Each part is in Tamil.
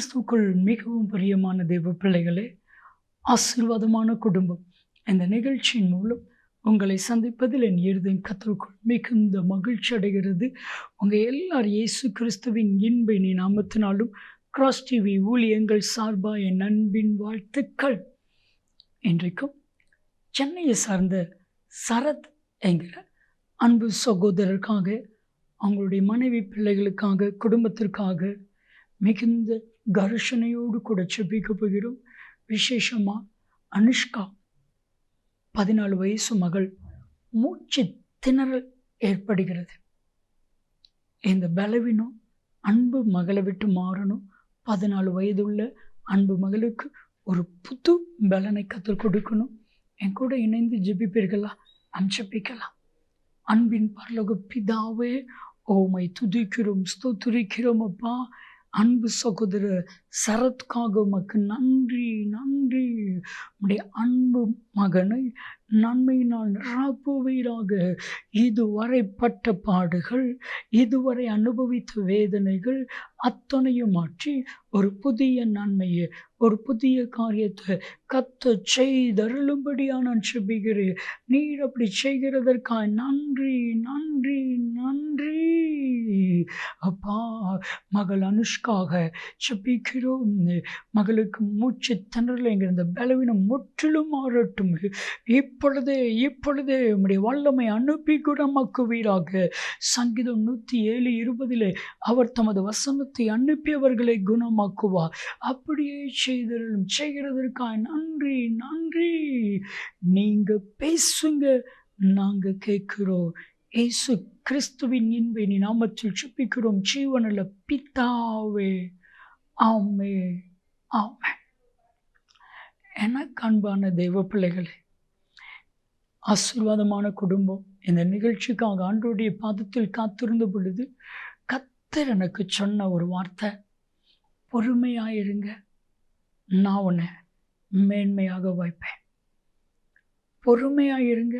கிறிஸ்துக்குள் மிகவும் பிரியமான தெய்வ பிள்ளைகளே ஆசீர்வாதமான குடும்பம். இந்த நிகழ்ச்சியின் மூலம் உங்களை சந்திப்பதில் என் இருதயம் கத்தருக்குள் மிகுந்த மகிழ்ச்சி அடைகிறது. உங்கள் எல்லார் இயேசு கிறிஸ்துவின் நீ நாமத்தினாலும் கிராஸ் டிவி ஊழியங்கள் சார்பாக என் அன்பின் வாழ்த்துக்கள். இன்றைக்கும் சென்னையை சார்ந்த சரத் என்கிற அன்பு சகோதரருக்காக அவங்களுடைய மனைவி பிள்ளைகளுக்காக குடும்பத்திற்காக மிகுந்த கர்ஷனையோடு கூட செபிக்க போகிறோம். விசேஷமாக அனுஷ்கா பதினாலு வயசு மகள் மூச்சு திணறல் ஏற்படுகிறது. இந்த பலவீனம் அன்பு மகளை விட்டு மாறணும். பதினாலு வயதுள்ள அன்பு மகளுக்கு ஒரு புது பலனை கற்றுக் கொடுக்கணும். என் கூட இணைந்து ஜெபிப்பீர்களா? நாம் ஜெபிக்கலாம். அன்பின் பரலோக பிதாவே ஓமை துதிக்கிறோம் ஸ்தோத்துரிக்கிறோம் அப்பா. அன்பு சகோதரர் சரத்காக உமக்கு நன்றி நன்றி. உடைய அன்பு மகனை நன்மையினால் நிராப்புவீராக இதுவரை பட்ட பாடுகள் இதுவரை அனுபவித்த வேதனைகள் அத்தனையும் மாற்றி ஒரு புதிய நன்மையை ஒரு புதிய காரியத்தை கத்த செய்தருளும்படியா நான் செபிக்கிறேன். நீர் அப்படி செய்கிறதற்காக நன்றி நன்றி நன்றி. அப்பா மகள் அனுஷ்காக செபிக்கிறோம். மகளுக்கு மூச்சு திணறலைங்கிற இந்த பலவீனம் முற்றிலும் மாறட்டும். இப்பொழுது இப்பொழுது உம்முடைய வல்லமை அனுப்பி குணமாக்குவீராக. சங்கீதம் நூற்றி ஏழு இருபதிலே அவர் தமது வசனத்தை அனுப்பியவர்களை குணமாக்குவார் அப்படியே செய்தலும் செய்கிறதற்காக நன்றி நன்றி. நீங்கள் பேசுங்க நாங்கள் கேட்குறோம். இயேசு கிறிஸ்துவின் இன்பின் நாமத்தில் சுப்பிக்கிறோம் ஜீவனில் பித்தாவே ஆமே ஆமே எனக்கு அன்பான தெய்வ பிள்ளைகளே ஆசீர்வாதமான குடும்பம். இந்த நிகழ்ச்சிக்காக ஆண்டோடைய பாதத்தில் காத்திருந்த பொழுது கத்தர் எனக்கு சொன்ன ஒரு வார்த்தை பொறுமையாயிருங்க. நான் உன்னை மேன்மையாக வாய்ப்பேன் பொறுமையாயிருங்க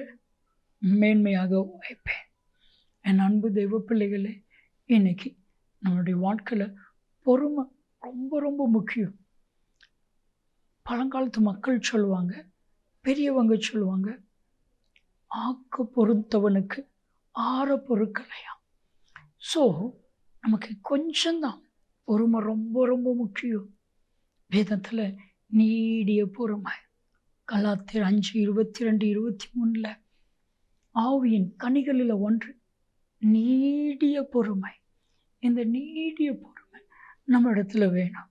மேன்மையாக வாய்ப்பேன் என் அன்பு தெய்வ பிள்ளைகளே இன்னைக்கு நம்மளுடைய வாழ்க்கையில் பொறுமை ரொம்ப ரொம்ப முக்கியம். பழங்காலத்து மக்கள் சொல்லுவாங்க பெரியவங்க சொல்லுவாங்க ஆக்க பொறுத்தவனுக்கு ஆற பொருட்களையா ஸோ நமக்கு கொஞ்சம்தான் பொறுமை ரொம்ப ரொம்ப முக்கியம். வேதத்தில் நீடிய பொறுமை. கலாத்திர அஞ்சு இருபத்தி ரெண்டு இருபத்தி மூணில் ஆவியின் கனிகளில் ஒன்று நீடிய பொறுமை. இந்த நீடிய பொறுமை நம்ம இடத்துல வேணும்.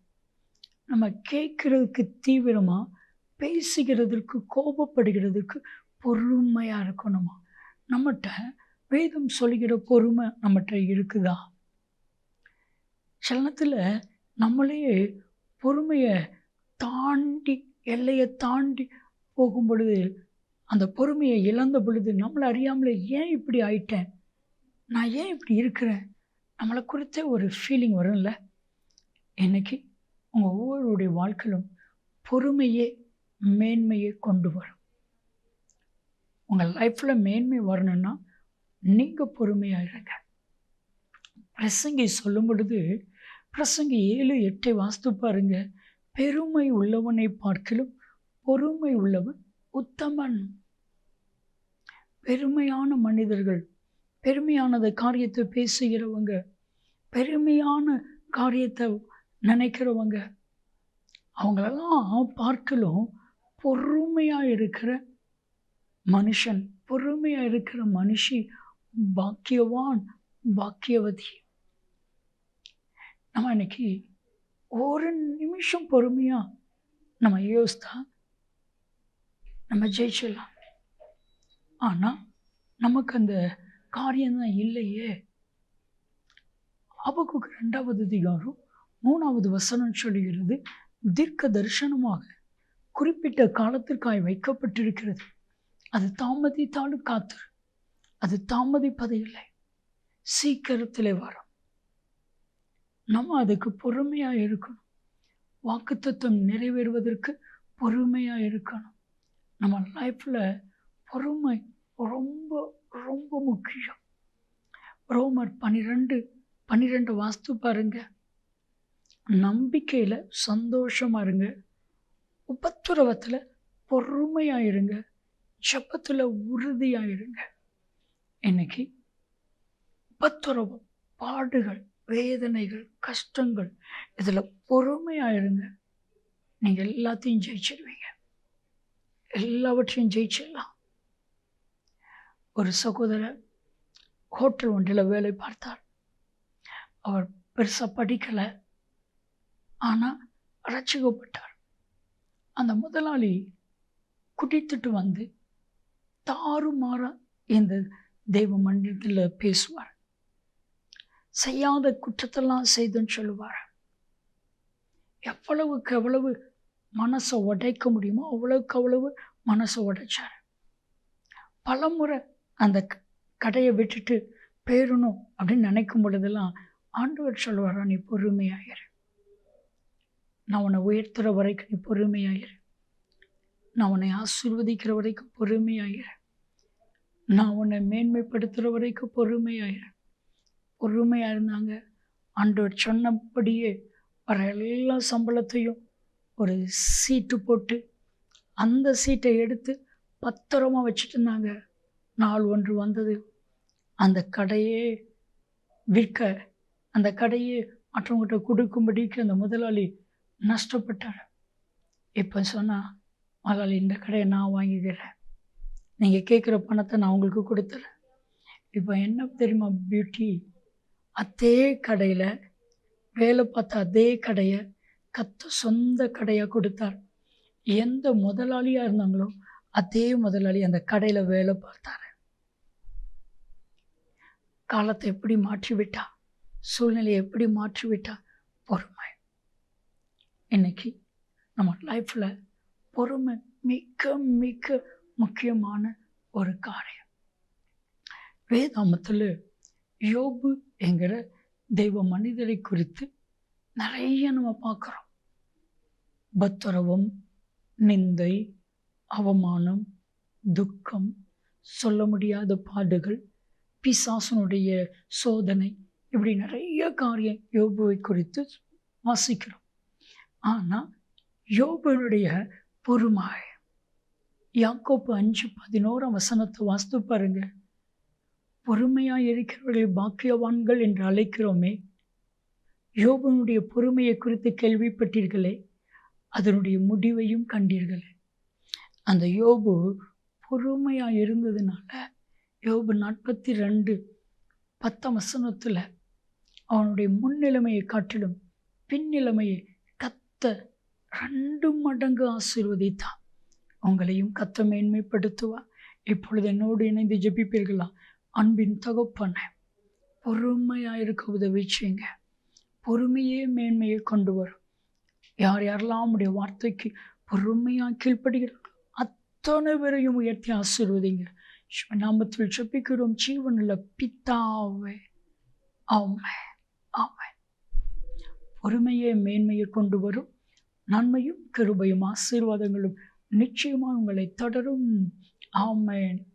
நம்ம கேட்குறதுக்கு தீவிரமாக பேசுகிறதுக்கு கோபப்படுகிறதுக்கு பொறுமையாக இருக்கணுமா? நம்மகிட்ட வேதம் சொல்லிக்கிற பொறுமை நம்மகிட்ட இருக்குதா? சலனத்தில் நம்மளே பொறுமையை தாண்டி எல்லையை தாண்டி போகும் பொழுது அந்த பொறுமையை இழந்த பொழுது நம்மளை அறியாமலே ஏன் இப்படி ஆயிட்டேன்? நான் ஏன் இப்படி இருக்கிறேன்? நம்மளை குறித்த ஒரு ஃபீலிங் வரும்ல? இன்னைக்கு உங்கள் ஒவ்வொருடைய வாழ்க்கையிலும் பொறுமையே மேன்மையை கொண்டு வரும். உங்கள் லைஃப்பில் மேன்மை வரணும்னா நீங்கள் பொறுமையாக இருங்க. பிரசங்கி சொல்லும் பொழுது பிரசங்கி ஏழு எட்டை வாஸ்து பாருங்க. பெருமை உள்ளவனை பார்க்கிலும் பொறுமை உள்ளவன் உத்தமன். பெருமையான மனிதர்கள் பெருமையானத காரியத்தை பேசுகிறவங்க பெருமையான காரியத்தை நினைக்கிறவங்க அவங்களெல்லாம் பார்க்கலும் பொறுமையாக இருக்கிற மனுஷன் பொறுமையாக இருக்கிற மனுஷி பாக்கியவான் பாக்கியவதி. நம்ம இன்னைக்கு ஒரு நிமிஷம் பொறுமையாக நம்ம யோசித்தா நம்ம ஜெயிச்சிடலாம். ஆனால் நமக்கு அந்த காரியம்தான் இல்லையே. அவக்கு ரெண்டாவது அதிகாரம் மூணாவது வசனம் சொல்லுகிறது தீர்க்க தரிசனமாக குறிப்பிட்ட காலத்திற்காய் வைக்கப்பட்டிருக்கிறது. அது தாமதித்தாலும் காத்துரு. அது தாமதிப்பதில்லை சீக்கிரத்திலே வரும். நம்ம அதுக்கு பொறுமையாக இருக்கணும். வாக்குத்தத்தம் நிறைவேறுவதற்கு பொறுமையாக இருக்கணும். நம்ம லைஃப்பில் பொறுமை ரொம்ப ரொம்ப முக்கியம். ரோமர் பன்னிரெண்டு பன்னிரெண்டு வாஸ்து பாருங்க. நம்பிக்கையில் சந்தோஷமாக இருங்க. உபத்துறவத்தில் பொறுமையாக இருங்க. ஜபத்தில் உறுதியாக இருங்க இன்னைக்கு உபத்துறவம் பாடுகள் வேதனைகள் கஷ்டங்கள் இதில் பொறுமையாக இருங்க நீங்கள் எல்லாத்தையும் ஜெயிச்சிருவீங்க. எல்லாவற்றையும் ஜெயிச்சிடலாம். ஒரு சகோதரர் ஹோட்டல் ஒன்றில் வேலை பார்த்தார். அவர் பெருசாக படிக்கலை ஆனால் ரசிக்கப்பட்டார். அந்த முதலாளி குடித்துட்டு வந்து தாறுமாறா இந்த தெய்வ மண்டலத்தில் பேசுவார். செய்யாத குற்றத்தெல்லாம் செய்துன்னு சொல்லுவார். எவ்வளவுக்கு எவ்வளவு மனசை உடைக்க முடியுமோ அவ்வளவுக்கு அவ்வளவு மனசை உடைச்சார். பலமுறை அந்த கடையை விட்டுட்டு பேரணும் அப்படின்னு நினைக்கும் பொழுதெல்லாம் ஆண்டவர் சொல்லுவாரா நீ பொறுமையாயிரு. நான் உன்னை உயர்த்துற வரைக்கும் நீ பொறுமையாயிரு. நான் உன்னை ஆசிர்வதிக்கிற வரைக்கும் பொறுமையாயிரு. நான் உன்னை மேன்மைப்படுத்துகிற வரைக்கும் பொறுமையாக பொறுமையாக இருந்தாங்க. ஆண்டவர் சொன்னபடியே வர எல்லா சம்பளத்தையும் ஒரு சீட்டு போட்டு அந்த சீட்டை எடுத்து பத்திரமாக வச்சுட்டு இருந்தாங்க. நாள் ஒன்று வந்தது. அந்த கடையே விற்க அந்த கடையே மற்றவங்ககிட்ட கொடுக்கும்படிக்கு அந்த முதலாளி நஷ்டப்பட்டார். இப்போ சொன்னால் முதலாளி இந்த கடையை நான் வாங்கிக்கிறேன். நீங்கள் கேட்குற பணத்தை நான் உங்களுக்கு கொடுத்துறேன். இப்போ என்ன தெரியுமா பியூட்டி அதே கடையில் வேலை பார்த்த அதே கடையை கத்த சொந்த கடையாக கொடுத்தார். எந்த முதலாளியாக இருந்தாங்களோ அதே முதலாளி அந்த கடையில் வேலை பார்த்தாரு. காலத்தை எப்படி மாற்றிவிட்டா? சூழ்நிலையை எப்படி மாற்றிவிட்டா? பொறுமை. இன்னைக்கு நம்ம லைஃப்பில் பொறுமை மிக்க மிக்க முக்கியமான ஒரு காரியம். வேதாமத்தில் யோபு என்கிற தெய்வ மனிதரை குறித்து நிறைய நம்ம பார்க்குறோம். பத்திரவம் நிந்தை அவமானம் துக்கம் சொல்ல முடியாத பாடுகள் பிசாசனுடைய சோதனை இப்படி நிறைய காரியம் யோபுவை குறித்து வாசிக்கிறோம். ஆனால் யோபுனுடைய பொறுமை யாக்கோப்பு அஞ்சு பதினோராம் வசனத்தை வாஸ்து பாருங்க. பொறுமையாக இருக்கிறவர்கள் பாக்கியவான்கள் என்று அழைக்கிறோமே. யோபனுடைய பொறுமையை குறித்து கேள்விப்பட்டீர்களே அதனுடைய முடிவையும் கண்டீர்களே. அந்த யோபு பொறுமையாக இருந்ததுனால யோபு நாற்பத்தி ரெண்டு பத்தாம் வசனத்தில் அவனுடைய முன்னிலைமையை காட்டிலும் பின்னிலைமையை கத்த ரெண்டு மடங்கு ஆசீர்வதித்தான். உங்களையும் கத்த மேன்மைப்படுத்துவா. இப்பொழுது என்னோடு இணைந்து ஜெபிப்பீர்களா? அன்பின் தகப்பன பொறுமையாக இருக்க உதவி செய்யுங்க. பொறுமையே மேன்மையை கொண்டு வரும். யார் யாரெல்லாம் உங்களுடைய வார்த்தைக்கு பொறுமையாக கீழ்ப்படுகிறார்கள் அத்தனை பேரையும் உயர்த்தி ஆசீர்வதிங்க. நாமத்தில் ஜெபிக்கிறோம். ஜீவனில் பித்தாவே ஆமை ஆமை பொறுமையே மேன்மையை கொண்டு வரும். நன்மையும் கிருபையும் ஆசீர்வாதங்களும் நிச்சயமாக உங்களை தொடரும். ஆமேன்.